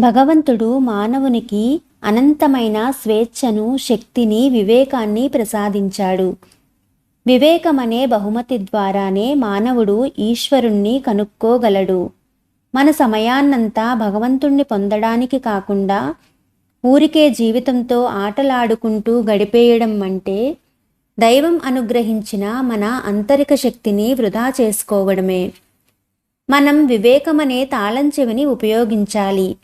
భగవంతుడు మానవునికి అనంతమైన స్వేచ్ఛను శక్తిని వివేకాన్ని ప్రసాదించాడు. వివేకమనే బహుమతి ద్వారానే మానవుడు ఈశ్వరుణ్ణి కనుక్కోగలడు. మన సమయాన్నంతా భగవంతుణ్ణి పొందడానికి కాకుండా ఊరికే జీవితంతో ఆటలాడుకుంటూ గడిపేయడం అంటే దైవం అనుగ్రహించిన మన అంతరిక శక్తిని వృధా చేసుకోవడమే. మనం వివేకమనే తాళం చెవిని ఉపయోగించాలి.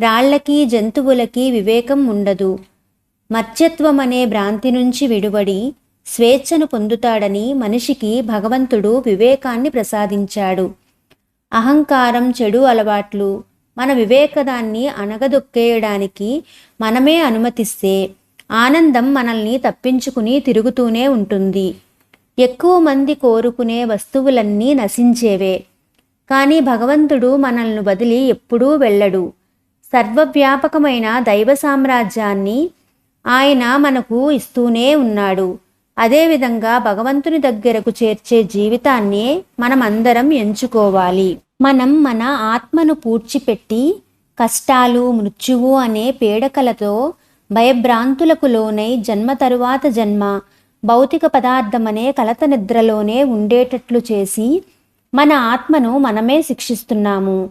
రాళ్ళకి జంతువులకి వివేకం ఉండదు. మత్స్యత్వం అనే భ్రాంతి నుంచి విడువడి స్వేచ్ఛను పొందుతాడని మనిషికి భగవంతుడు వివేకాన్ని ప్రసాదించాడు. అహంకారం చెడు అలవాట్లు మన వివేకదాన్ని అణగదొక్కేయడానికి మనమే అనుమతిస్తే ఆనందం మనల్ని తప్పించుకుని తిరుగుతూనే ఉంటుంది. ఎక్కువ మంది కోరుకునే వస్తువులన్నీ నశించేవే. కానీ భగవంతుడు మనల్ని వదిలి ఎప్పుడూ వెళ్ళడు. సర్వవ్యాపకమైన దైవ సామ్రాజ్యాన్ని ఆయన మనకు ఇస్తూనే ఉన్నాడు. అదేవిధంగా భగవంతుని దగ్గరకు చేర్చే జీవితాన్నే మనమందరం ఎంచుకోవాలి. మనం మన ఆత్మను పూడ్చిపెట్టి కష్టాలు మృత్యువు అనే పీడకలతో భయభ్రాంతులకు లోనై జన్మ తరువాత జన్మ భౌతిక పదార్థమనే కలత నిద్రలోనే ఉండేటట్లు చేసి మన ఆత్మను మనమే శిక్షిస్తున్నాము.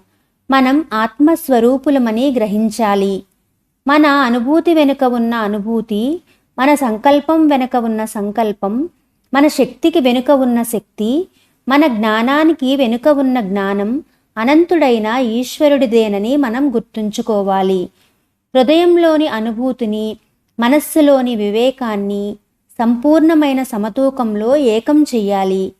మనం ఆత్మస్వరూపులమని గ్రహించాలి. మన అనుభూతి వెనుక ఉన్న అనుభూతి మన సంకల్పం వెనుక ఉన్న సంకల్పం మన శక్తికి వెనుక ఉన్న శక్తి మన జ్ఞానానికి వెనుక ఉన్న జ్ఞానం అనంతుడైన ఈశ్వరుడిదేనని మనం గుర్తుంచుకోవాలి. హృదయంలోని అనుభూతిని మనస్సులోని వివేకాన్ని సంపూర్ణమైన సమతూకంలో ఏకం చెయ్యాలి.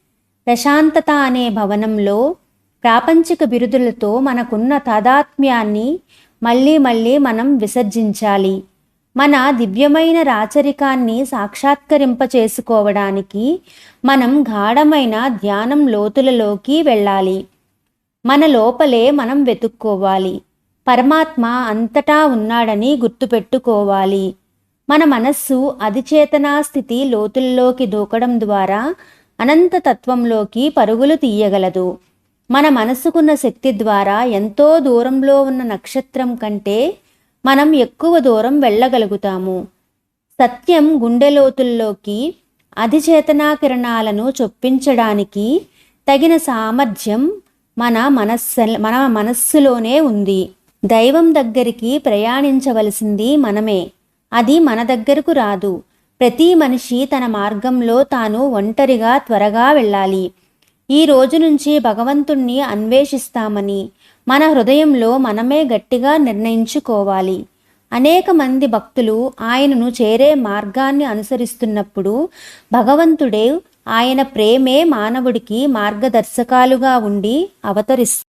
ప్రశాంతత అనే భవనంలో ప్రాపంచిక బిరుదులతో మనకున్న తాదాత్మ్యాన్ని మళ్ళీ మళ్ళీ మనం విసర్జించాలి. మన దివ్యమైన రాచరికాన్ని సాక్షాత్కరింప చేసుకోవడానికి మనం గాఢమైన ధ్యానం లోతులలోకి వెళ్ళాలి. మన లోపలే మనం వెతుక్కోవాలి. పరమాత్మ అంతటా ఉన్నాడని గుర్తుపెట్టుకోవాలి. మన మనస్సు అధిచేతనా స్థితి లోతుల్లోకి దూకడం ద్వారా అనంత తత్వంలోకి పరుగులు తీయగలదు. మన మనసుకున్న శక్తి ద్వారా ఎంతో దూరంలో ఉన్న నక్షత్రం కంటే మనం ఎక్కువ దూరం వెళ్ళగలుగుతాము. సత్యం గుండెలోతుల్లోకి అధిచేతనా కిరణాలను చొప్పించడానికి తగిన సామర్థ్యం మన మనస్సు మన మనస్సులోనే ఉంది. దైవం దగ్గరికి ప్రయాణించవలసింది మనమే. అది మన దగ్గరకు రాదు. ప్రతి మనిషి తన మార్గంలో తాను ఒంటరిగా త్వరగా వెళ్ళాలి. ఈ రోజు నుంచి భగవంతుణ్ణి అన్వేషిస్తామని మన హృదయంలో మనమే గట్టిగా నిర్ణయించుకోవాలి. అనేక మంది భక్తులు ఆయనను చేరే మార్గాన్ని అనుసరిస్తున్నప్పుడు భగవంతుడే ఆయన ప్రేమే మానవుడికి మార్గదర్శకాలుగా ఉండి అవతరిస్తారు